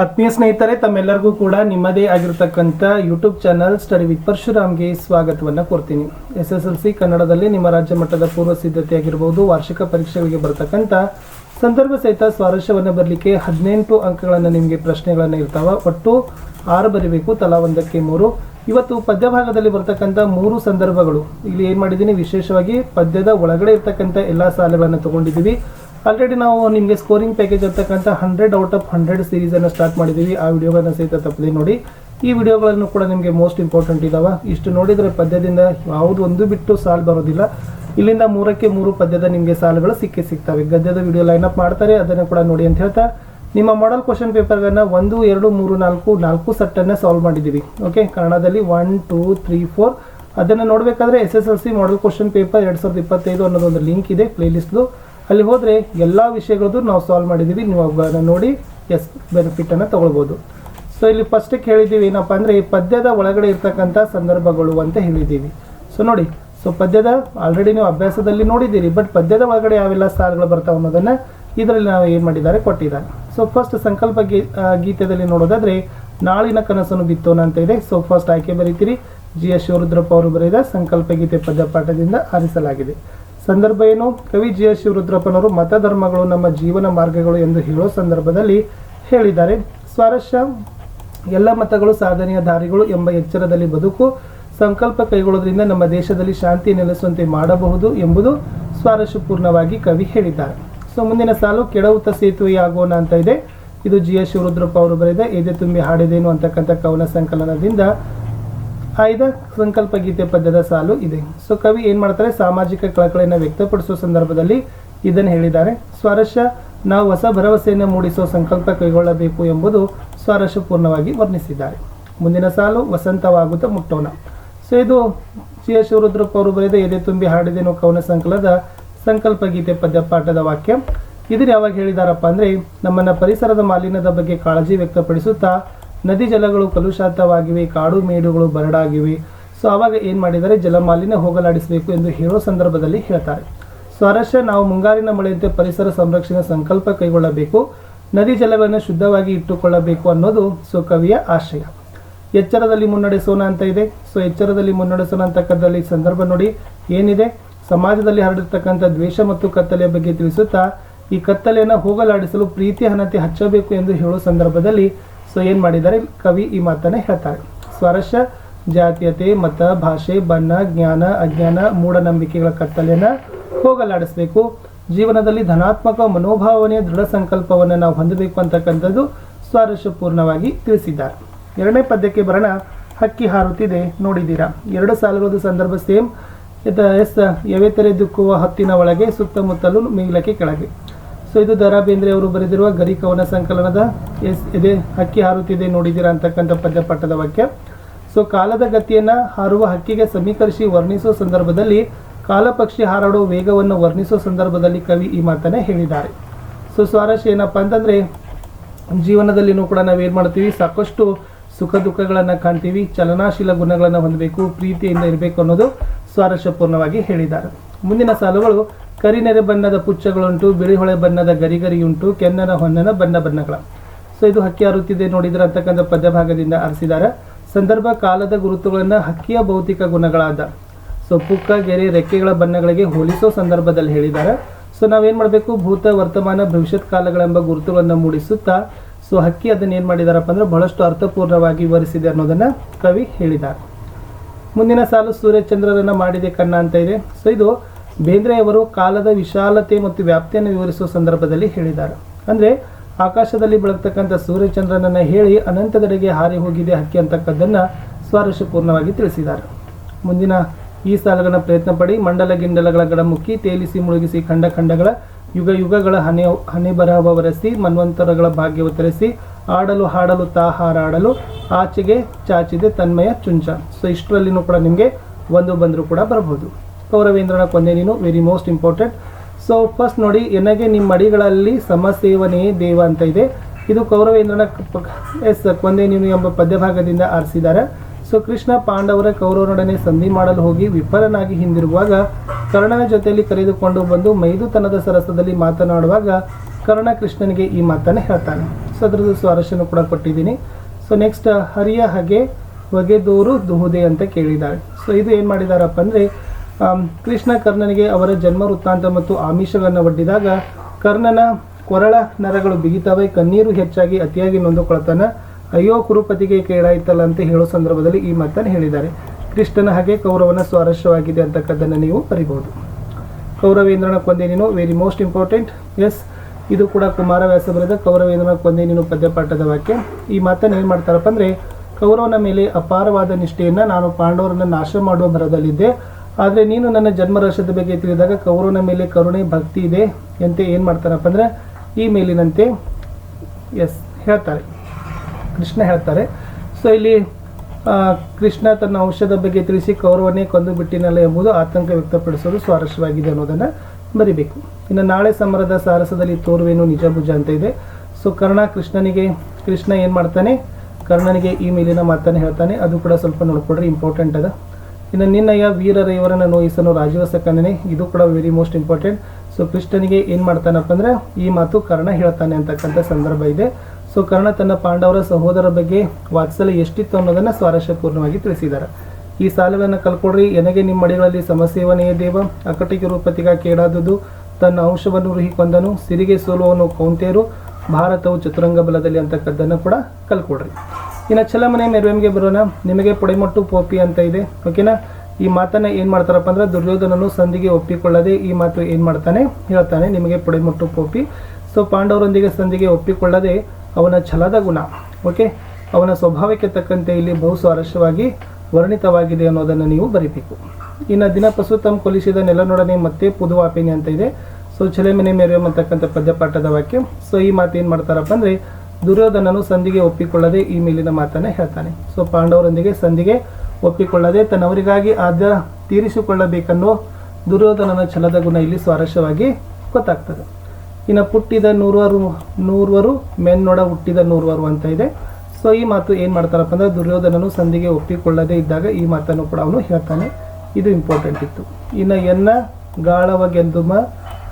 ಆತ್ಮೀಯ ಸ್ನೇಹಿತರೆ, ತಮ್ಮೆಲ್ಲರಿಗೂ ಕೂಡ ನಿಮ್ಮದೇ ಆಗಿರತಕ್ಕಂಥ ಯೂಟ್ಯೂಬ್ ಚಾನಲ್ ಸ್ಟಡಿ ವಿತ್ ಪರಶುರಾಮ್ಗೆ ಸ್ವಾಗತವನ್ನು ಕೊಡ್ತೀನಿ ಎಸ್ ಎಸ್ ಎಲ್ ಸಿ ಕನ್ನಡದಲ್ಲಿ ನಿಮ್ಮ ರಾಜ್ಯ ಮಟ್ಟದ ಪೂರ್ವ ಸಿದ್ಧತೆ ಆಗಿರ್ಬೋದು, ವಾರ್ಷಿಕ ಪರೀಕ್ಷೆಗಳಿಗೆ ಬರತಕ್ಕಂಥ ಸಂದರ್ಭ ಸಹಿತ ಸ್ವಾರಸ್ಯವನ್ನು ಬರಲಿಕ್ಕೆ ಹದಿನೆಂಟು ಅಂಕಗಳನ್ನು ನಿಮಗೆ ಪ್ರಶ್ನೆಗಳನ್ನು ಇರ್ತಾವೆ. ಒಟ್ಟು ಆರು ಬರೀಬೇಕು, ತಲಾ ಒಂದಕ್ಕೆ ಮೂರು. ಇವತ್ತು ಪದ್ಯ ಭಾಗದಲ್ಲಿ ಬರ್ತಕ್ಕಂಥ ಮೂರು ಸಂದರ್ಭಗಳು. ಇಲ್ಲಿ ಏನು ಮಾಡಿದ್ದೀನಿ, ವಿಶೇಷವಾಗಿ ಪದ್ಯದ ಒಳಗಡೆ ಇರ್ತಕ್ಕಂಥ ಎಲ್ಲ ಸಾಲುಗಳನ್ನು ತಗೊಂಡಿದ್ದೀವಿ. ಆಲ್ರೆಡಿ ನಾವು ನಿಮಗೆ ಸ್ಕೋರಿಂಗ್ ಪ್ಯಾಕೇಜ್ ಅಂತಕ್ಕಂಥ ಹಂಡ್ರೆಡ್ ಔಟ್ ಆಫ್ ಹಂಡ್ರೆಡ್ ಸೀರೀಸನ್ನು ಸ್ಟಾರ್ಟ್ ಮಾಡಿದ್ದೀವಿ ಆ ವಿಡಿಯೋಗಳನ್ನು ಸಹಿತ ತಪ್ಪದೆ ನೋಡಿ. ಈ ವಿಡಿಯೋಗಳನ್ನು ಕೂಡ ನಿಮಗೆ ಮೋಸ್ಟ್ ಇಂಪಾರ್ಟೆಂಟ್ ಇದ್ದಾವೆ ಇಷ್ಟು ನೋಡಿದರೆ ಪದ್ಯದಿಂದ ಯಾವುದು ಒಂದು ಬಿಟ್ಟು ಸಾಲು ಬರೋದಿಲ್ಲ. ಇಲ್ಲಿಂದ ಮೂರಕ್ಕೆ ಮೂರು ಪದ್ಯದ ನಿಮಗೆ ಸಾಲುಗಳು ಸಿಕ್ಕೇ ಸಿಗ್ತವೆ. ಗದ್ಯದ ವಿಡಿಯೋ ಲೈನ್ ಅಪ್ ಮಾಡ್ತಾರೆ, ಅದನ್ನು ಕೂಡ ನೋಡಿ ಅಂತ ಹೇಳ್ತಾ. ನಿಮ್ಮ ಮಾಡಲ್ ಕ್ವಶನ್ ಪೇಪರ್ಗಳನ್ನು ಒಂದು, ಎರಡು, ಮೂರು, ನಾಲ್ಕು ನಾಲ್ಕು ಸೆಟ್ಟನ್ನು ಸಾಲ್ವ್ ಮಾಡಿದ್ದೀವಿ ಓಕೆ ಕನ್ನಡದಲ್ಲಿ ಒನ್ ಟೂ ತ್ರೀ ಫೋರ್ ಅದನ್ನು ನೋಡಬೇಕಾದ್ರೆ S S L C model question paper ಎರಡು ಸಾವಿರದ ಇಪ್ಪತ್ತೈದು ಅನ್ನೋದೊಂದು ಲಿಂಕ್ ಇದೆ ಪ್ಲೇಲಿಸ್ಟ್ದು ಅಲ್ಲಿ ಹೋದರೆ ಎಲ್ಲ ವಿಷಯಗಳದ್ದು ನಾವು ಸಾಲ್ವ್ ಮಾಡಿದ್ದೀವಿ ನೀವು ಅವುಗಳನ್ನು ನೋಡಿ ಎಸ್ ಬೆನಿಫಿಟನ್ನು ತೊಗೊಳ್ಬೋದು. ಸೊ ಇಲ್ಲಿ ಫಸ್ಟಿಗೆ ಹೇಳಿದ್ದೀವಿ ಏನಪ್ಪ ಅಂದರೆ ಈ ಪದ್ಯದ ಒಳಗಡೆ ಇರ್ತಕ್ಕಂಥ ಸಂದರ್ಭಗಳು ಅಂತ ಹೇಳಿದ್ದೀವಿ. ಸೊ ನೋಡಿ ಸೊ ಪದ್ಯದ ಆಲ್ರೆಡಿ ನೀವು ಅಭ್ಯಾಸದಲ್ಲಿ ನೋಡಿದ್ದೀರಿ ಬಟ್ ಪದ್ಯದ ಒಳಗಡೆ ಯಾವೆಲ್ಲ ಸಾಲುಗಳು ಬರ್ತಾವೆ ಅನ್ನೋದನ್ನು ಇದರಲ್ಲಿ ನಾವು ಏನು ಮಾಡಿದ್ದಾರೆ ಕೊಟ್ಟಿದ್ದಾರೆ. ಸೊ ಫಸ್ಟ್ ಸಂಕಲ್ಪ ಗೀ ನೋಡೋದಾದರೆ ಗೀತೆದಲ್ಲಿ ನೋಡೋದಾದ್ರೆ, ನಾಳಿನ ಕನಸನ್ನು ಬಿತ್ತೋಣ ಅಂತ ಇದೆ. ಸೊ ಫಸ್ಟ್ ಆಯ್ಕೆ ಬರೀತೀರಿ. ಜಿ ಎಸ್ ಶಿವರುದ್ರಪ್ಪ ಅವರು ಬರೆದ ಸಂಕಲ್ಪ ಗೀತೆ ಪದ್ಯ ಪಾಠದಿಂದ ಆರಿಸಲಾಗಿದೆ. ಸಂದರ್ಭ ಏನು? ಕವಿ ಜಿ ಎಸ್ ಶಿವರುದ್ರಪ್ಪನವರು ಮತಧರ್ಮಗಳು ನಮ್ಮ ಜೀವನ ಮಾರ್ಗಗಳು ಎಂದು ಹೇಳೋ ಸಂದರ್ಭದಲ್ಲಿ ಹೇಳಿದ್ದಾರೆ. ಸ್ವಾರಸ್ಯ, ಎಲ್ಲ ಮತಗಳು ಸಾಧನೆಯ ದಾರಿಗಳು ಎಂಬ ಎಚ್ಚರದಲ್ಲಿ ಬದುಕು, ಸಂಕಲ್ಪ ಕೈಗೊಳ್ಳೋದ್ರಿಂದ ನಮ್ಮ ದೇಶದಲ್ಲಿ ಶಾಂತಿ ನೆಲೆಸುವಂತೆ ಮಾಡಬಹುದು ಎಂಬುದು ಸ್ವಾರಸ್ಯಪೂರ್ಣವಾಗಿ ಕವಿ ಹೇಳಿದ್ದಾರೆ. ಸೊ, ಮುಂದಿನ ಸಾಲು ಕೆಡವುತ ಸೇತುವೆಯಾಗೋಣ ಅಂತ ಇದೆ. ಇದು ಜಿ ಎಸ್ ಶಿವರುದ್ರಪ್ಪ ಅವರು ಬರೆದ ಎದೆ ತುಂಬಿ ಹಾಡಿದೇನು ಅಂತಕ್ಕಂಥ ಕವನ ಸಂಕಲನದಿಂದ ಆಯ್ದ ಸಂಕಲ್ಪ ಗೀತೆ ಪದ್ಯದ ಸಾಲು ಇದೆ. ಸೊ ಕವಿ ಏನ್ ಮಾಡ್ತಾರೆ? ಸಾಮಾಜಿಕ ಕಳಕಳಿಯನ್ನು ವ್ಯಕ್ತಪಡಿಸುವ ಸಂದರ್ಭದಲ್ಲಿ ಇದನ್ನು ಹೇಳಿದ್ದಾರೆ. ಸ್ವಾರಸ್ಯ ನಾವು ಹೊಸ ಭರವಸೆಯನ್ನು ಮೂಡಿಸುವ ಸಂಕಲ್ಪ ಕೈಗೊಳ್ಳಬೇಕು ಎಂಬುದು ಸ್ವಾರಸ್ಯಪೂರ್ಣವಾಗಿ ವರ್ಣಿಸಿದ್ದಾರೆ. ಮುಂದಿನ ಸಾಲು, ವಸಂತವಾಗುತ್ತಾ ಮುಟ್ಟೋಣ. ಸೊ ಇದು ಸಿ ಎಸ್ ಶಿವರುದ್ರಪ್ಪ ಅವರು ಬರೆದ ಎದೆ ತುಂಬಿ ಹಾಡಿದೇನು ಕವನ ಸಂಕಲದ ಸಂಕಲ್ಪ ಗೀತೆ ಪದ್ಯ ಪಾಠದ ವಾಕ್ಯ. ಇದನ್ನು ಯಾವಾಗ ಹೇಳಿದಾರಪ್ಪ ಅಂದರೆ, ನಮ್ಮನ್ನ ಪರಿಸರದ ಮಾಲಿನ್ಯದ ಬಗ್ಗೆ ಕಾಳಜಿ ವ್ಯಕ್ತಪಡಿಸುತ್ತಾ ನದಿ ಜಲಗಳು ಕಲುಷಾತವಾಗಿವೆ, ಕಾಡು ಮೇಡುಗಳು ಬರಡಾಗಿವೆ. ಸೊ, ಆವಾಗ ಏನು ಮಾಡಿದರೆ ಜಲಮಾಲಿನ್ಯ ಹೋಗಲಾಡಿಸಬೇಕು ಎಂದು ಹೇಳೋ ಸಂದರ್ಭದಲ್ಲಿ ಹೇಳ್ತಾರೆ. ಸ್ವಾರಸ್ಯ ನಾವು ಮುಂಗಾರಿನ ಮಳೆಯಂತೆ ಪರಿಸರ ಸಂರಕ್ಷಣೆ ಸಂಕಲ್ಪ ಕೈಗೊಳ್ಳಬೇಕು, ನದಿ ಜಲಗಳನ್ನು ಶುದ್ಧವಾಗಿ ಇಟ್ಟುಕೊಳ್ಳಬೇಕು ಅನ್ನೋದು ಸೊ, ಕವಿಯ ಆಶಯ. ಎಚ್ಚರದಲ್ಲಿ ಮುನ್ನಡೆಸೋಣ ಅಂತ ಇದೆ. ಸೊ, ಎಚ್ಚರದಲ್ಲಿ ಮುನ್ನಡೆಸೋಣ ಅಂತಕ್ಕಂಥಲ್ಲಿ ಸಂದರ್ಭ ನೋಡಿ ಏನಿದೆ? ಸಮಾಜದಲ್ಲಿ ಹರಡಿರ್ತಕ್ಕಂಥ ದ್ವೇಷ ಮತ್ತು ಕತ್ತಲೆಯ ಬಗ್ಗೆ ತಿಳಿಸುತ್ತಾ, ಈ ಕತ್ತಲೆಯನ್ನು ಹೋಗಲಾಡಿಸಲು ಪ್ರೀತಿ ಹಣತೆ ಹಚ್ಚಬೇಕು ಎಂದು ಹೇಳೋ ಸಂದರ್ಭದಲ್ಲಿ ಸೊ ಏನು ಮಾಡಿದ್ದಾರೆ? ಕವಿ ಈ ಮಾತನ್ನ ಹೇಳ್ತಾರೆ. ಸ್ವರಶ, ಜಾತೀಯತೆ, ಮತ, ಭಾಷೆ, ಬಣ್ಣ, ಜ್ಞಾನ, ಅಜ್ಞಾನ, ಮೂಢನಂಬಿಕೆಗಳ ಕತ್ತಲೆಯನ್ನು ಹೋಗಲಾಡಿಸಬೇಕು. ಜೀವನದಲ್ಲಿ ಧನಾತ್ಮಕ ಮನೋಭಾವನೆಯ ದೃಢ ಸಂಕಲ್ಪವನ್ನು ನಾವು ಹೊಂದಬೇಕು ಅಂತಕ್ಕಂಥದ್ದು ಸ್ವಾರಸ್ಯಪೂರ್ಣವಾಗಿ ತಿಳಿಸಿದ್ದಾರೆ. ಎರಡನೇ ಪದ್ಯಕ್ಕೆ ಬರೋಣ. ಹಕ್ಕಿ ಹಾರುತ್ತಿದೆ, ನೋಡಿದ್ದೀರಾ? ಎರಡು ಸಾಲುಗಳದ್ದು ಸಂದರ್ಭ ಸೇಮ್. ಎಸ್ ಎವೆತೆರೆ ದುಕ್ಕುವ ಹತ್ತಿನ ಒಳಗೆ, ಸುತ್ತಮುತ್ತಲು ಮೇಲಕ್ಕೆ ಕೆಳಗೆ. ಸೊ ಇದು ದ ಬೇಂದ್ರೆ ಅವರು ಬರೆದಿರುವ ಗರಿ ಕವನ ಸಂಕಲನದ ಎಸ್ ಇದೆ ಹಕ್ಕಿ ಹಾರುತ್ತಿದೆ ನೋಡಿದ್ದೀರಾ ಅಂತಕ್ಕಂಥ ಪದ್ಯಪಾಠದ ವಾಕ್ಯ. ಸೊ ಕಾಲದ ಗತಿಯನ್ನ ಹಾರುವ ಹಕ್ಕಿಗೆ ಸಮೀಕರಿಸಿ ವರ್ಣಿಸುವ ಸಂದರ್ಭದಲ್ಲಿ ಕಾಲಪಕ್ಷಿ ಹಾರಾಡುವ ವೇಗವನ್ನು ವರ್ಣಿಸುವ ಸಂದರ್ಭದಲ್ಲಿ ಕವಿ ಈ ಮಾತನ್ನ ಹೇಳಿದ್ದಾರೆ. ಸೊ ಸ್ವಾರಸ್ಯ ಏನಪ್ಪ ಅಂತಂದ್ರೆ, ಜೀವನದಲ್ಲಿನೂ ಕೂಡ ನಾವು ಏನು ಮಾಡ್ತೀವಿ, ಸಾಕಷ್ಟು ಸುಖ ದುಃಖಗಳನ್ನು ಕಾಣ್ತೀವಿ, ಚಲನಾಶೀಲ ಗುಣಗಳನ್ನು ಹೊಂದಬೇಕು, ಪ್ರೀತಿಯಿಂದ ಇರಬೇಕು ಅನ್ನೋದು ಸ್ವಾರಸ್ಯಪೂರ್ಣವಾಗಿ ಹೇಳಿದ್ದಾರೆ. ಮುಂದಿನ ಸಾಲುಗಳು ಕರಿನೆರೆ ಬಣ್ಣದ ಪುಚ್ಚಗಳುಂಟು ಬಿಳಿ ಹೊಳೆ ಬಣ್ಣದ ಗರಿಗರಿಯುಂಟು, ಕೆನ್ನನ ಹೊನ್ನನ ಬಣ್ಣ ಬಣ್ಣಗಳ. ಸೊ ಇದು ಹಕ್ಕಿ ಹಾರುತ್ತಿದೆ ನೋಡಿದ್ರೆ ಅಂತಕ್ಕಂಥ ಪದ್ಯಭಾಗದಿಂದ ಆರಿಸಿದ್ದಾರೆ. ಸಂದರ್ಭ ಕಾಲದ ಗುರುತುಗಳನ್ನು ಹಕ್ಕಿಯ ಭೌತಿಕ ಗುಣಗಳಾದ. ಸೊ ಪುಕ್ಕ, ಗೆರೆ, ರೆಕ್ಕೆಗಳ ಬಣ್ಣಗಳಿಗೆ ಹೋಲಿಸೋ ಸಂದರ್ಭದಲ್ಲಿ ಹೇಳಿದ್ದಾರೆ. ಸೊ ನಾವೇನು ಮಾಡಬೇಕು? ಭೂತ, ವರ್ತಮಾನ, ಭವಿಷ್ಯತ್ ಕಾಲಗಳೆಂಬ ಗುರುತುಗಳನ್ನು ಮೂಡಿಸುತ್ತಾ ಸೊ ಹಕ್ಕಿ ಅದನ್ನು ಏನು ಮಾಡಿದಾರಪ್ಪ ಅಂದ್ರೆ ಬಹಳಷ್ಟು ಅರ್ಥಪೂರ್ಣವಾಗಿ ವಿವರಿಸಿದೆ ಅನ್ನೋದನ್ನ ಕವಿ ಹೇಳಿದ್ದಾರೆ. ಮುಂದಿನ ಸಾಲು ಸೂರ್ಯಚಂದ್ರರನ್ನ ಮಾಡಿದೆ ಕಣ್ಣ ಅಂತ ಇದೆ. ಸೊ ಇದು ಬೇಂದ್ರೆಯವರು ಕಾಲದ ವಿಶಾಲತೆ ಮತ್ತು ವ್ಯಾಪ್ತಿಯನ್ನು ವಿವರಿಸುವ ಸಂದರ್ಭದಲ್ಲಿ ಹೇಳಿದ್ದಾರೆ. ಅಂದರೆ, ಆಕಾಶದಲ್ಲಿ ಬೆಳಗ್ತಕ್ಕಂಥ ಸೂರ್ಯಚಂದ್ರನನ್ನು ಹೇಳಿ ಅನಂತದೆಡೆಗೆ ಹಾರಿ ಹೋಗಿದೆ ಹಕ್ಕಿ ಅಂತಕ್ಕದ್ದನ್ನು ಸ್ವಾರಸ್ಯಪೂರ್ಣವಾಗಿ ತಿಳಿಸಿದ್ದಾರೆ. ಮುಂದಿನ ಈ ಸಾಲಗಳನ್ನು ಪ್ರಯತ್ನ ಪಡಿ, ಮಂಡಲ ಗಿಂಡಲಗಳ ಗಡಮುಖಿ ತೇಲಿಸಿ ಮುಳುಗಿಸಿ ಖಂಡ ಖಂಡಗಳ ಯುಗ ಯುಗಗಳ ಹನೆ ಹನೆ ಬರಹವ ಒರೆಸಿ ಮನ್ವಂತರಗಳ ಭಾಗ್ಯವು ತರಿಸಿ, ಆಡಲು ಹಾಡಲು ತಾ ಹಾರಾಡಲು, ಆಚೆಗೆ ಚಾಚಿದೆ ತನ್ಮಯ ಚುಂಚ. ಸೊ ಇಷ್ಟರಲ್ಲಿನೂ ಕೂಡ ನಿಮಗೆ ಒಂದು ಬಂದರೂ ಕೂಡ ಬರಬಹುದು. ಕೌರವೇಂದ್ರನ ಕೊಂದೆ ನೀನು very most important so first ನೋಡಿ ನನಗೆ ನಿಮ್ಮ ಮಡಿಗಳಲ್ಲಿ ಸಮಸೇವನೆಯೇ ದೇವ ಅಂತ ಇದೆ. ಇದು ಕೌರವೇಂದ್ರನ ಎಸ್ ಕೊಂದೆ ನೀನು ಎಂಬ ಪದ್ಯಭಾಗದಿಂದ ಆರಿಸಿದ್ದಾರೆ. ಸೊ ಕೃಷ್ಣ ಪಾಂಡವರ ಕೌರವರೊಡನೆ ಸಂಧಿ ಮಾಡಲು ಹೋಗಿ ವಿಫಲನಾಗಿ ಹಿಂದಿರುವಾಗ ಕರ್ಣನ ಜೊತೆಯಲ್ಲಿ ಕರೆದುಕೊಂಡು ಬಂದು ಮೈದುತನದ ಸರಸದಲ್ಲಿ ಮಾತನಾಡುವಾಗ, ಕರ್ಣ ಕೃಷ್ಣನಿಗೆ ಈ ಮಾತನ್ನು ಹೇಳ್ತಾನೆ. ಸೊ ಸೊ ಅದರದ್ದು ಸ್ವಾರಸ್ಯನೂ ಕೂಡ ಕೊಟ್ಟಿದ್ದೀನಿ. ಸೊ ನೆಕ್ಸ್ಟ್ ಹರಿಯ ಹಗೆ, ಹೊಗೆದೂರು ದುಹುದೆ ಅಂತ ಕೇಳಿದ್ದಾರೆ. ಸೊ ಇದು ಏನು ಮಾಡಿದಾರಪ್ಪ ಅಂದರೆ ಕೃಷ್ಣ ಕರ್ಣನಿಗೆ ಅವರ ಜನ್ಮ ವೃತ್ತಾಂತ ಮತ್ತು ಆಮಿಷಗಳನ್ನು ಒಡ್ಡಿದಾಗ ಕರ್ಣನ ಕೊರಳ ನರಗಳು ಬಿಗಿತವೆ, ಕಣ್ಣೀರು ಹೆಚ್ಚಾಗಿ ಅತಿಯಾಗಿ ನೊಂದುಕೊಳ್ತಾನೆ. ಅಯ್ಯೋ, ಕುರುಪತಿಗೆ ಕೇಳಾಯ್ತಲ್ಲ ಅಂತ ಹೇಳೋ ಸಂದರ್ಭದಲ್ಲಿ ಈ ಮಾತನ್ನು ಹೇಳಿದ್ದಾರೆ. ಕೃಷ್ಣನ ಹಾಗೆ ಕೌರವನ ಸ್ವಾರಸ್ಯವಾಗಿದೆ ಅಂತಕ್ಕದ್ದನ್ನು ನೀವು ಬರಿಬಹುದು ಕೌರವೇಂದ್ರನ ಕೊಂದೆ ನೀನು ವೆರಿ ಮೋಸ್ಟ್ ಇಂಪಾರ್ಟೆಂಟ್ ಎಸ್ ಇದು ಕೂಡ ಕುಮಾರವ್ಯಾಸ ಬರೆದ ಕೌರವೇಂದ್ರನ ಕೊಂದೆ ನೀನು ಪದ್ಯಪಾಠದ ವಾಕ್ಯ. ಈ ಮಾತನ್ನು ಏನು ಮಾಡ್ತಾರಪ್ಪ ಅಂದರೆ, ಕೌರವನ ಮೇಲೆ ಅಪಾರವಾದ ನಿಷ್ಠೆಯನ್ನು ನಾನು ಪಾಂಡವರನ್ನು ನಾಶ ಮಾಡುವ ಭರದಲ್ಲಿದ್ದೆ. ಆದರೆ ನೀನು ನನ್ನ ಜನ್ಮ ರಹಸ್ಯದ ಬಗ್ಗೆ ತಿಳಿದಾಗ ಕೌರವನ ಮೇಲೆ ಕರುಣೆ, ಭಕ್ತಿ ಇದೆ ಅಂತ ಏನು ಮಾಡ್ತಾರಪ್ಪ ಅಂದರೆ ಈ ಮೇಲಿನಂತೆ, ಎಸ್, ಹೇಳ್ತಾರೆ. ಕೃಷ್ಣ ಹೇಳ್ತಾರೆ. ಸೊ ಇಲ್ಲಿ ಕೃಷ್ಣ ತನ್ನ ಔಷಧ ಬಗ್ಗೆ ತಿಳಿಸಿ ಕೌರವನೇ ಕೊಂದು ಬಿಟ್ಟಿನಲ್ಲ ಎಂಬುದು ಆತಂಕ ವ್ಯಕ್ತಪಡಿಸೋದು ಸ್ವಾರಸ್ಯವಾಗಿದೆ ಅನ್ನೋದನ್ನು ಬರಿಬೇಕು. ಇನ್ನು ನಾಳೆ ಸಮರದ ಸಾರಸದಲ್ಲಿ ತೋರುವೇನು ನಿಜ ಭುಜ ಅಂತ ಇದೆ. ಸೊ ಕರ್ಣ ಕೃಷ್ಣನಿಗೆ, ಕೃಷ್ಣ ಏನು ಮಾಡ್ತಾನೆ? ಕರ್ಣನಿಗೆ ಈ ಮೇಲಿನ ಮಾತನ್ನು ಹೇಳ್ತಾನೆ. ಅದು ಕೂಡ ಸ್ವಲ್ಪ ನೋಡ್ಕೊಡ್ರಿ ಇಂಪಾರ್ಟೆಂಟ್ ಅದ. ಇನ್ನು ನಿನ್ನಯ್ಯ ವೀರ ಇವರನ್ನು ನೋಯಿಸನು ರಾಜವಸ ಕನ್ನನೆ ಇದು ಕೂಡ ವೆರಿ ಮೋಸ್ಟ್ ಇಂಪಾರ್ಟೆಂಟ್ ಸೊ ಕೃಷ್ಣನಿಗೆ ಏನು ಮಾಡ್ತಾನಪ್ಪ ಅಂದ್ರೆ, ಈ ಮಾತು ಕರ್ಣ ಹೇಳ್ತಾನೆ ಅಂತಕ್ಕಂಥ ಸಂದರ್ಭ ಇದೆ. ಸೊ ಕರ್ಣ ತನ್ನ ಪಾಂಡವರ ಸಹೋದರ ಬಗ್ಗೆ ವಾತ್ಸಲ್ಯ ಎಷ್ಟಿತ್ತು ಅನ್ನೋದನ್ನು ಸ್ವಾರಸ್ಯಪೂರ್ಣವಾಗಿ ತಿಳಿಸಿದ್ದಾರೆ. ಈ ಸಾಲಗಳನ್ನು ಕಲ್ಕೊಡ್ರಿ ಎನಗೆ ನಿಮ್ಮ ಮಡಿಗಳಲ್ಲಿ ಸಮಸ್ಯೆವನೆಯ ದೇವ, ಅಕಟಿಕ ರೂಪತಿಗ ಕೇಳಾದುದು ತನ್ನ ಅಂಶವನ್ನು ರುಹಿಕೊಂಡನು ಸಿರಿಗೆ ಸೋಲುವನು ಕೌಂತೇರು, ಭಾರತವು ಚತುರಂಗ ಬಲದಲ್ಲಿ ಅಂತಕ್ಕದ್ದನ್ನು ಕೂಡ ಕಲ್ಕೊಡ್ರಿ ಇನ್ನು ಚಲಮನೆ ಮೆರವಣಿಗೆ ಬರೋಣ. ನಿಮಗೆ ಪೊಡೆಮೊಟ್ಟು ಪೋಪಿ ಅಂತ ಇದೆ. ಓಕೆನಾ ಈ ಮಾತನ್ನ ಏನು ಮಾಡ್ತಾರಪ್ಪ ಅಂದ್ರೆ ದುರ್ಯೋಧನನು ಸಂಧಿಗೆ ಒಪ್ಪಿಕೊಳ್ಳದೆ ಈ ಮಾತು ಏನು ಮಾಡ್ತಾನೆ? ಹೇಳ್ತಾನೆ, ನಿಮಗೆ ಪೊಡೆಮೊಟ್ಟು ಪೋಪಿ. ಸೊ ಪಾಂಡವರೊಂದಿಗೆ ಸಂಧಿಗೆ ಒಪ್ಪಿಕೊಳ್ಳದೆ ಅವನ ಛಲದ ಗುಣ. ಓಕೆ ಅವನ ಸ್ವಭಾವಕ್ಕೆ ತಕ್ಕಂತೆ ಇಲ್ಲಿ ಬಹು ಸ್ವಾರಸ್ಯವಾಗಿ ವರ್ಣಿತವಾಗಿದೆ ಅನ್ನೋದನ್ನು ನೀವು ಬರಿಬೇಕು. ಇನ್ನು ದಿನಪಸು ತಮ್ಮ ಕೊಲಿಸಿದ ನೆಲನೊಡನೆ ಮತ್ತೆ ಪುದುವಾಪಿನಿ ಅಂತ ಇದೆ. ಸೊ ಛಲೆಮನೆ ಮೆರೆಯಂ ಅಂತಕ್ಕಂಥ ಪದ್ಯಪಾಠದ ವಾಕ್ಯ. ಸೊ ಈ ಮಾತು ಏನು ಮಾಡ್ತಾರಪ್ಪ ಅಂದರೆ ದುರ್ಯೋಧನನು ಸಂಧಿಗೆ ಒಪ್ಪಿಕೊಳ್ಳದೆ ಈ ಮೇಲಿನ ಮಾತನ್ನ ಹೇಳ್ತಾನೆ. ಸೊ ಪಾಂಡವರೊಂದಿಗೆ ಸಂಧಿಗೆ ಒಪ್ಪಿಕೊಳ್ಳದೆ ತನ್ನವರಿಗಾಗಿ ಆದ ತೀರಿಸಿಕೊಳ್ಳಬೇಕನ್ನೋ ದುರ್ಯೋಧನನ ಛಲದ ಗುಣ ಇಲ್ಲಿ ಸ್ವಾರಸ್ಯವಾಗಿ ಗೊತ್ತಾಗ್ತದೆ. ಇನ್ನು ಪುಟ್ಟಿದ ನೂರ್ವರು ನೂರ್ವರು, ಮೆನ್ನೊಡ ಹುಟ್ಟಿದ ನೂರ್ವರು ಅಂತ ಇದೆ. ಸೊ ಈ ಮಾತು ಏನು ಮಾಡ್ತಾರಪ್ಪ ಅಂದ್ರೆ ದುರ್ಯೋಧನನು ಸಂಧಿಗೆ ಒಪ್ಪಿಕೊಳ್ಳದೆ ಇದ್ದಾಗ ಈ ಮಾತನ್ನು ಕೂಡ ಅವನು ಹೇಳ್ತಾನೆ. ಇದು ಇಂಪಾರ್ಟೆಂಟ್ ಇತ್ತು. ಇನ್ನು ಎನ್ನ, ಗಾಳವ, ಗೆಂದುಮ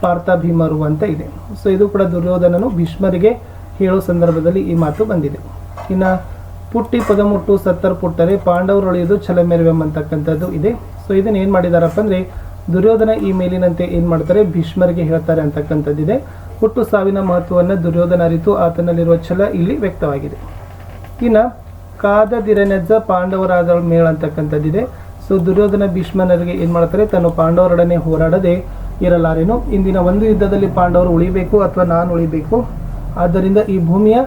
ಪಾರ್ಥ ಭೀಮರು ಅಂತ ಇದೆ. ಸೊ ಇದು ಕೂಡ ದುರ್ಯೋಧನನು ಭೀಷ್ಮರಿಗೆ ಹೇಳೋ ಸಂದರ್ಭದಲ್ಲಿ ಈ ಮಾತು ಬಂದಿದೆ. ಇನ್ನು ಪುಟ್ಟಿ ಪದಮುಟ್ಟು ಸತ್ತರ್ ಪುಟ್ಟರೆ ಪಾಂಡವರೊಳೆಯದು ಛಲ ಅಂತಕ್ಕಂಥದ್ದು ಇದೆ. ಸೊ ಇದನ್ನ ಏನು ಮಾಡಿದಾರಪ್ಪ ಅಂದರೆ, ದುರ್ಯೋಧನ ಈ ಮೇಲಿನಂತೆ ಏನು ಮಾಡ್ತಾರೆ? ಭೀಷ್ಮರಿಗೆ ಹೇಳ್ತಾರೆ ಅಂತಕ್ಕಂಥದ್ದಿದೆ. ಹುಟ್ಟು ಸಾವಿನ ಮಹತ್ವವನ್ನು ದುರ್ಯೋಧನ ಅರಿತು ಆತನಲ್ಲಿರುವ ಛಲ ಇಲ್ಲಿ ವ್ಯಕ್ತವಾಗಿದೆ. ಇನ್ನು ಕಾದದಿರನೆಜ್ಜ ಪಾಂಡವರಾದ ಮೇಳ ಅಂತಕ್ಕಂಥದ್ದಿದೆ ಸೊ ದುರ್ಯೋಧನ ಭೀಷ್ಮನರಿಗೆ ಏನು ಮಾಡ್ತಾರೆ? ತನ್ನ ಪಾಂಡವರೊಡನೆ ಹೋರಾಡದೆ ಇರಲಾರೇನು? ಇಂದಿನ ಒಂದು ಯುದ್ಧದಲ್ಲಿ ಪಾಂಡವರು ಉಳಿಬೇಕು ಅಥವಾ ನಾನು ಉಳಿಬೇಕು? ಆದ್ದರಿಂದ ಈ ಭೂಮಿಯ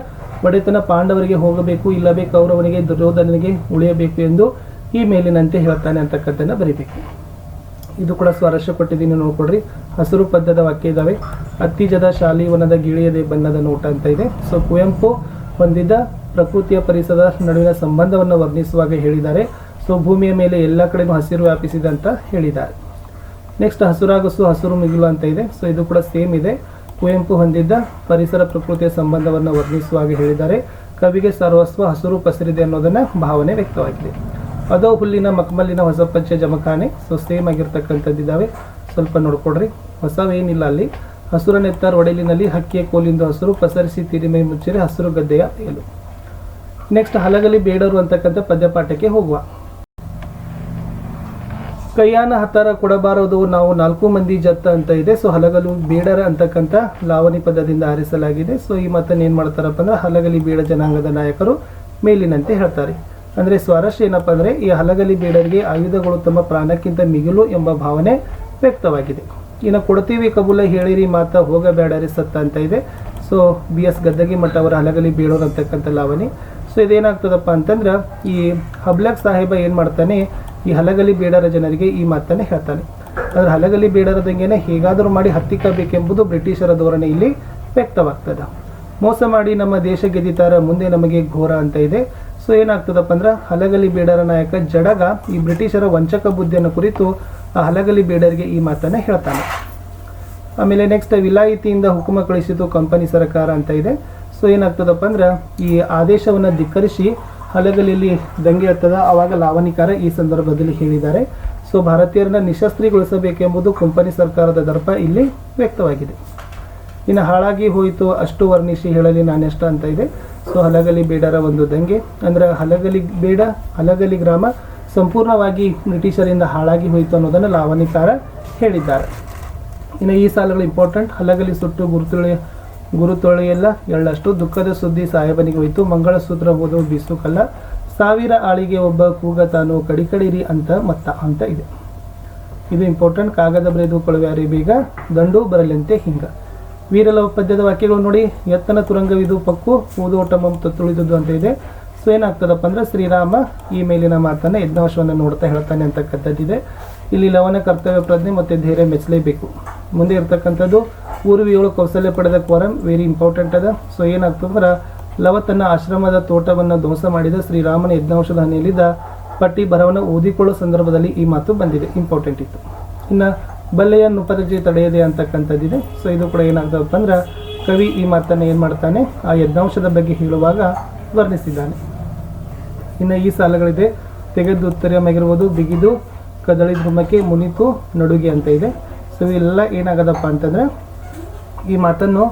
ಒಡೆತನ ಪಾಂಡವರಿಗೆ ಹೋಗಬೇಕು, ಇಲ್ಲವೇ ಕೌರವನಿಗೆ, ದುರ್ಯೋಧನನಿಗೆ ಉಳಿಯಬೇಕು ಎಂದು ಈ ಮೇಲಿನಂತೆ ಹೇಳ್ತಾನೆ ಅಂತಕ್ಕಂಥದ್ದನ್ನು ಬರಿಬೇಕು. ಇದು ಕೂಡ ಸ್ವಾರಸ್ಯ ಕೊಟ್ಟಿದ್ದೀನಿ ನೋಡ್ಕೊಡ್ರಿ ಹಸಿರು ಪದ್ಯದ ವಾಕ್ಯ ಇದ್ದಾವೆ ಅತ್ತಿಜದ ಶಾಲಿವನದ ಗಿಳಿಯದೆ ಬಣ್ಣದ ನೋಟ ಅಂತ ಇದೆ. ಸೊ ಕುವೆಂಪು ಹೊಂದಿದ್ದ ಪ್ರಕೃತಿಯ ಪರಿಸರದ ನಡುವಿನ ಸಂಬಂಧವನ್ನು ವರ್ಣಿಸುವಾಗ ಹೇಳಿದ್ದಾರೆ. ಸೊ ಭೂಮಿಯ ಮೇಲೆ ಎಲ್ಲ ಕಡೆಯೂ ಹಸಿರು ವ್ಯಾಪಿಸಿದೆ ಅಂತ ಹೇಳಿದ್ದಾರೆ. ನೆಕ್ಸ್ಟ್ ಹಸುರಾಗಸು ಹಸಿರು ಮಿಗಿಲು ಅಂತ ಇದೆ. ಸೊ ಇದು ಕೂಡ ಸೇಮ್ ಇದೆ. ಕುವೆಂಪು ಹೊಂದಿದ್ದ ಪರಿಸರ ಪ್ರಕೃತಿಯ ಸಂಬಂಧವನ್ನು ವರ್ಣಿಸುವಾಗ ಹೇಳಿದ್ದಾರೆ. ಕವಿಗೆ ಸರ್ವಸ್ವ ಹಸಿರು ಪಸರಿದೆ ಅನ್ನೋದನ್ನ ಭಾವನೆ ವ್ಯಕ್ತವಾಗಿದೆ. ಅದೋ ಹುಲ್ಲಿನ ಮಕ್ಮಲ್ಲಿನ ಹೊಸ ಪಂಚೆ ಜಮಖಾನೆ ಸೊ ಸೇಮ್ ಆಗಿರ್ತಕ್ಕಂಥದ್ದಿದ್ದಾವೆ ಸ್ವಲ್ಪ ನೋಡ್ಕೊಡ್ರಿ. ಹೊಸವೇನಿಲ್ಲ ಅಲ್ಲಿ. ಹಸುರ ನೆತ್ತಾರ್ ಒಡೆಲಿನಲ್ಲಿ ಹಕ್ಕಿಯ ಕೋಲಿಂದು ಹಸಿರು ಪಸರಿಸಿ ತಿರಿಮೆ ಮುಚ್ಚಿರೆ ಹಸಿರು ಗದ್ದೆಯ ತೇಲು. ನೆಕ್ಸ್ಟ್ ಹಲಗಲಿ ಬೇಡರು ಅಂತಕ್ಕಂಥ ಪದ್ಯಪಾಠಕ್ಕೆ ಹೋಗುವ. ಕೈಯಾನ ಹತ್ತಾರ ಕೊಡಬಾರದು, ನಾವು ನಾಲ್ಕು ಮಂದಿ ಜತ್ತ ಅಂತ ಇದೆ. ಸೊ ಹಲಗಲು ಬೇಡರ ಅಂತಕ್ಕಂಥ ಲಾವಣಿ ಪದದಿಂದ ಆರಿಸಲಾಗಿದೆ. ಸೊ ಈ ಮಾತನ್ನು ಏನು ಮಾಡ್ತಾರಪ್ಪ ಅಂದ್ರೆ, ಹಲಗಲಿ ಬೇಡ ಜನಾಂಗದ ನಾಯಕರು ಮೇಲಿನಂತೆ ಹೇಳ್ತಾರೆ. ಅಂದ್ರೆ ಸ್ವಾರಸ್ಯ ಏನಪ್ಪ ಅಂದ್ರೆ, ಈ ಹಲಗಲಿ ಬೇಡರಿಗೆ ಆಯುಧಗಳು ತಮ್ಮ ಪ್ರಾಣಕ್ಕಿಂತ ಮಿಗಿಲು ಎಂಬ ಭಾವನೆ ವ್ಯಕ್ತವಾಗಿದೆ. ಇನ್ನು ಕೊಡ್ತೀವಿ ಕಬೂಲ, ಹೇಳಿರಿ ಮಾತ, ಹೋಗಬೇಡರಿ ಸತ್ತ ಅಂತ ಇದೆ. ಸೊ ಬಿ ಎಸ್ ಗದ್ದಗಿ ಮಠ ಅವರ ಹಲಗಲಿ ಬೇಡೋರು ಅಂತಕ್ಕಂಥ ಲಾವಣಿ. ಸೊ ಇದೇನಾಗ್ತದಪ್ಪ ಅಂತಂದ್ರೆ, ಈ ಹಬ್ಲಕ್ ಸಾಹೇಬ ಏನು ಮಾಡ್ತಾನೆ ಈ ಹಲಗಲಿ ಬೇಡರ ಜನರಿಗೆ ಈ ಮಾತನ್ನೇ ಹೇಳ್ತಾನೆ. ಆದ್ರೆ ಹಲಗಲಿ ಬೇಡರದಂಗೆನೆ ಹೇಗಾದರೂ ಮಾಡಿ ಹತ್ತಿಕ್ಕಬೇಕೆಂಬುದು ಬ್ರಿಟಿಷರ ಧೋರಣೆ ಇಲ್ಲಿ ವ್ಯಕ್ತವಾಗ್ತದೆ. ಮೋಸ ಮಾಡಿ ನಮ್ಮ ದೇಶ ಗೆದ್ದಿತಾರ, ಮುಂದೆ ನಮಗೆ ಘೋರ ಅಂತ ಇದೆ. ಸೊ ಏನಾಗ್ತದಪ್ಪ ಅಂದ್ರೆ ಹಲಗಲಿ ಬೇಡರ ನಾಯಕ ಜಡಗ ಈ ಬ್ರಿಟಿಷರ ವಂಚಕ ಬುದ್ಧಿಯನ್ನು ಕುರಿತು ಆ ಹಲಗಲಿ ಬೇಡರಿಗೆ ಈ ಮಾತನ್ನ ಹೇಳ್ತಾನೆ. ಆಮೇಲೆ ನೆಕ್ಸ್ಟ್ ವಿಲಾಯಿತಿಯಿಂದ ಹುಕುಮ ಕಳಿಸಿತು ಕಂಪನಿ ಸರ್ಕಾರ ಅಂತ ಇದೆ. ಸೊ ಏನಾಗ್ತದಪ್ಪ ಅಂದ್ರೆ ಈ ಆದೇಶವನ್ನು ಧಿಕ್ಕರಿಸಿ ಹಲಗಲಿಯಲ್ಲಿ ದಂಗೆ ಎತ್ತದ ಆವಾಗ ಲಾವಣಿಕಾರ ಈ ಸಂದರ್ಭದಲ್ಲಿ ಹೇಳಿದ್ದಾರೆ. ಸೊ ಭಾರತೀಯರನ್ನ ನಿಶಸ್ತ್ರೀಗೊಳಿಸಬೇಕೆಂಬುದು ಕಂಪನಿ ಸರ್ಕಾರದ ದರ್ಪ ಇಲ್ಲಿ ವ್ಯಕ್ತವಾಗಿದೆ. ಇನ್ನು ಹಾಳಾಗಿ ಹೋಯಿತು ಅಷ್ಟು ವರ್ಣಿಸಿ ಹೇಳಲಿ ನಾನೆಷ್ಟ ಅಂತ ಇದೆ. ಸೊ ಹಲಗಲಿ ಬೇಡರ ಒಂದು ದಂಗೆ. ಅಂದ್ರೆ ಹಲಗಲಿ ಬೇಡ, ಹಲಗಲಿ ಗ್ರಾಮ ಸಂಪೂರ್ಣವಾಗಿ ಬ್ರಿಟಿಷರಿಂದ ಹಾಳಾಗಿ ಹೋಯಿತು ಅನ್ನೋದನ್ನು ಲಾವಣಿಕಾರ ಹೇಳಿದ್ದಾರೆ. ಇನ್ನು ಈ ಸಾಲುಗಳು ಇಂಪಾರ್ಟೆಂಟ್ ಹಲಗಲಿ ಸುಟ್ಟು ಗುರುತುಳಿ ಗುರುತೊಳೆಯೆಲ್ಲ. ಎಳ್ಳಷ್ಟು ದುಃಖದ ಸುದ್ದಿ ಸಾಹೇಬನಿಗೆ ಹೋಯಿತು. ಮಂಗಳಸೂತ್ರ ಓದು ಬೀಸು ಕಲ್ಲ ಸಾವಿರ ಆಳಿಗೆ ಒಬ್ಬ ಕೂಗ ತಾನು ಕಡಿಕಡಿರಿ ಅಂತ ಮತ್ತ ಅಂತ ಇದೆ. ಇದು ಇಂಪಾರ್ಟೆಂಟ್ ಕಾಗದ ಬರೆದು ಕೊಳವ್ಯಾರಿ ಬೀಗ. ದಂಡು ಬರಲಂತೆ ಹಿಂಗ. ವೀರಲವ ಪದ್ಯದ ವಾಕ್ಯಗಳು ನೋಡಿ. ಎತ್ತನ ತುರಂಗವಿದು ಪಕ್ಕು. ಊದೋಟಮಂ ತುಳಿದುದು ಅಂತ ಇದೆ. ಸೊ ಏನಾಗ್ತದಪ್ಪ ಅಂದ್ರೆ ಶ್ರೀರಾಮ ಈ ಮೇಲಿನ ಮಾತನ್ನ ಯಜ್ಞವಶವನ್ನು ನೋಡ್ತಾ ಹೇಳ್ತಾನೆ ಅಂತಕ್ಕಂಥದ್ದಿದೆ. ಇಲ್ಲಿ ಲವನ ಕರ್ತವ್ಯ ಪ್ರಜ್ಞೆ ಮತ್ತೆ ಧೈರ್ಯ ಮೆಚ್ಚಲೇಬೇಕು. ಮುಂದೆ ಇರ್ತಕ್ಕಂಥದ್ದು ಏಳು ಕೌಶಲ್ಯ ಪಡೆದ ಕೋರಂ ವೆರಿ ಇಂಪಾರ್ಟೆಂಟ್ ಅದ. ಸೊ ಏನಾಗ್ತದಂದ್ರೆ ಲವ ತನ್ನ ಆಶ್ರಮದ ತೋಟವನ್ನು ಧ್ವಂಸ ಮಾಡಿದ ಶ್ರೀರಾಮನ ಯಜ್ಞಾಂಶದ ಹನಿಯಲ್ಲಿದ್ದ ಪಟ್ಟಿ ಬರವನ್ನು ಓದಿಕೊಳ್ಳುವ ಸಂದರ್ಭದಲ್ಲಿ ಈ ಮಾತು ಬಂದಿದೆ. ಇಂಪಾರ್ಟೆಂಟ್ ಇತ್ತು. ಇನ್ನು ಬಲ್ಲೆಯ ನುಪರಜೆ ತಡೆಯದೆ ಅಂತಕ್ಕಂಥದ್ದಿದೆ. ಸೊ ಇದು ಕೂಡ ಏನಾಗ್ತದಪ್ಪ ಅಂದ್ರೆ ಕವಿ ಈ ಮಾತನ್ನು ಏನು ಮಾಡ್ತಾನೆ, ಆ ಯಜ್ಞಾಂಶದ ಬಗ್ಗೆ ಹೇಳುವಾಗ ವರ್ಣಿಸಿದ್ದಾನೆ ಇನ್ನು ಈ ಸಾಲಗಳಿದೆ. ತೆಗೆದು ಉತ್ತರವಾಗಿರ್ಬೋದು ಬಿಗಿದು, ಕದಳಿ ಧ್ರುಮಕ್ಕೆ ಮುನಿತು, ನಡುಗೆ ಅಂತ ಇದೆ. ಇವೆಲ್ಲ ಏನಾಗದಪ್ಪ ಅಂತಂದ್ರೆ ಈ ಮಾತನ್ನು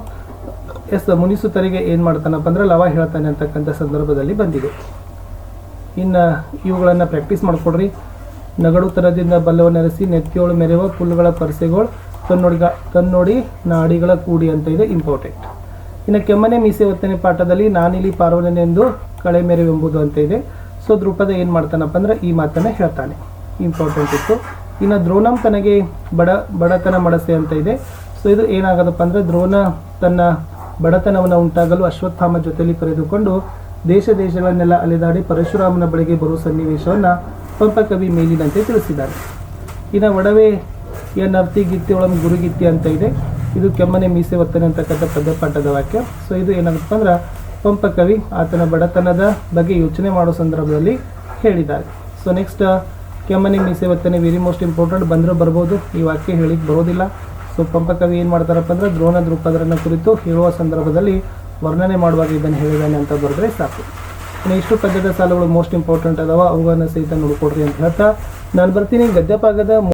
ಎಸ್ ಮುನಿಸುತ್ತರಿಗೆ ಏನು ಮಾಡ್ತಾನಪ್ಪ ಅಂದ್ರೆ ಲವ ಹೇಳ್ತಾನೆ ಅಂತಕ್ಕಂಥ ಸಂದರ್ಭದಲ್ಲಿ ಬಂದಿದೆ. ಇನ್ನು ಇವುಗಳನ್ನು ಪ್ರಾಕ್ಟೀಸ್ ಮಾಡಿಕೊಡ್ರಿ. ನಗಡುತನದಿಂದ ಬಲ್ಲವನ್ನೆರೆಸಿ ನೆತ್ತಿಯೋಳು ಮೆರೆಯುವ ಪುಲ್ಲುಗಳ ಪರ್ಸೆಗಳು ತನ್ನೊಡಿಗ ತನ್ನೋಡಿ ನಾಡಿಗಳ ಕೂಡಿ ಅಂತ ಇದೆ ಇಂಪಾರ್ಟೆಂಟ್ ಇನ್ನು ಕೆಮ್ಮನೆ ಮೀಸೆ ಒತ್ತನೆ ಪಾಠದಲ್ಲಿ ನಾನಿಲಿ ಪಾರ್ವನೆಂದು ಕಳೆ ಮೆರೆವೆಂಬುದು ಅಂತ ಇದೆ. ಸೊ ದ್ರುಪದ ಏನು ಮಾಡ್ತಾನಪ್ಪ ಅಂದ್ರೆ ಈ ಮಾತನ್ನು ಹೇಳ್ತಾನೆ. ಇಂಪಾರ್ಟೆಂಟ್ ಇತ್ತು. ಇನ್ನು ದ್ರೋಣಂ ತನಗೆ ಬಡ ಬಡತನ ಮಡಸೆ ಅಂತ ಇದೆ. ಸೊ ಇದು ಏನಾಗದಪ್ಪ ಅಂದ್ರೆ ದ್ರೋಣ ತನ್ನ ಬಡತನವನ್ನು ಉಂಟಾಗಲು ಅಶ್ವತ್ಥಾಮ ಜೊತೆಯಲ್ಲಿ ಕರೆದುಕೊಂಡು ದೇಶ ದೇಶಗಳನ್ನೆಲ್ಲ ಅಲೆದಾಡಿ ಪರಶುರಾಮನ ಬಳಿಗೆ ಬರುವ ಸನ್ನಿವೇಶವನ್ನು ಪಂಪಕವಿ ಮೇಲಿನಂತೆ ತಿಳಿಸಿದ್ದಾರೆ. ಇನ್ನು ಒಡವೆ ನರ್ತಿ ಗಿತ್ತಿ ಒಳಗೆ ಗುರುಗಿತ್ತಿ ಅಂತ ಇದೆ. ಇದು ಕೆಮ್ಮನೆ ಮೀಸೆ ಒತ್ತನೆ ಅಂತಕ್ಕಂಥ ಪದ್ಯಪಾಠದ ವಾಕ್ಯ. ಸೊ ಇದು ಏನಾಗುತ್ತೆ ಅಂದ್ರೆ ಪಂಪ ಕವಿ ಆತನ ಬಡತನದ ಬಗ್ಗೆ ಯೋಚನೆ ಮಾಡೋ ಸಂದರ್ಭದಲ್ಲಿ ಹೇಳಿದ್ದಾರೆ. ಸೊ ನೆಕ್ಸ್ಟ್ ಕೆಮ್ಮನೆ ಮೀಸೆ ಬರ್ತಾನೆ ವೆರಿ ಮೋಸ್ಟ್ ಇಂಪಾರ್ಟೆಂಟ್ ಬಂದರೂ ಬರ್ಬೋದು. ಈ ವಾಕ್ಯ ಹೇಳಿಕ್ಕೆ ಬರೋದಿಲ್ಲ. ಸೊ ಪಂಪ ಕವಿ ಏನು ಮಾಡ್ತಾರಪ್ಪ ಅಂದರೆ, ದ್ರೋಣ ದೃಪದರನ್ನ ಕುರಿತು ಹೇಳುವ ಸಂದರ್ಭದಲ್ಲಿ ವರ್ಣನೆ ಮಾಡುವಾಗ ಇದನ್ನು ಹೇಳಿದ್ದಾನೆ ಅಂತ ಬರೆದ್ರೆ ಸಾಕು. ಇನ್ನು ಇಷ್ಟು ಪದ್ಯದ ಸಾಲುಗಳು ಮೋಸ್ಟ್ ಇಂಪಾರ್ಟೆಂಟ್ ಅದಾವ. ಅವುಗಳನ್ನು ಸಹಿತ ನೋಡ್ಕೊಡ್ರಿ ಅಂತ ಹೇಳ್ತಾ. ನಾನು ಬರ್ತೀನಿ. ಗದ್ಯಪಾಗದ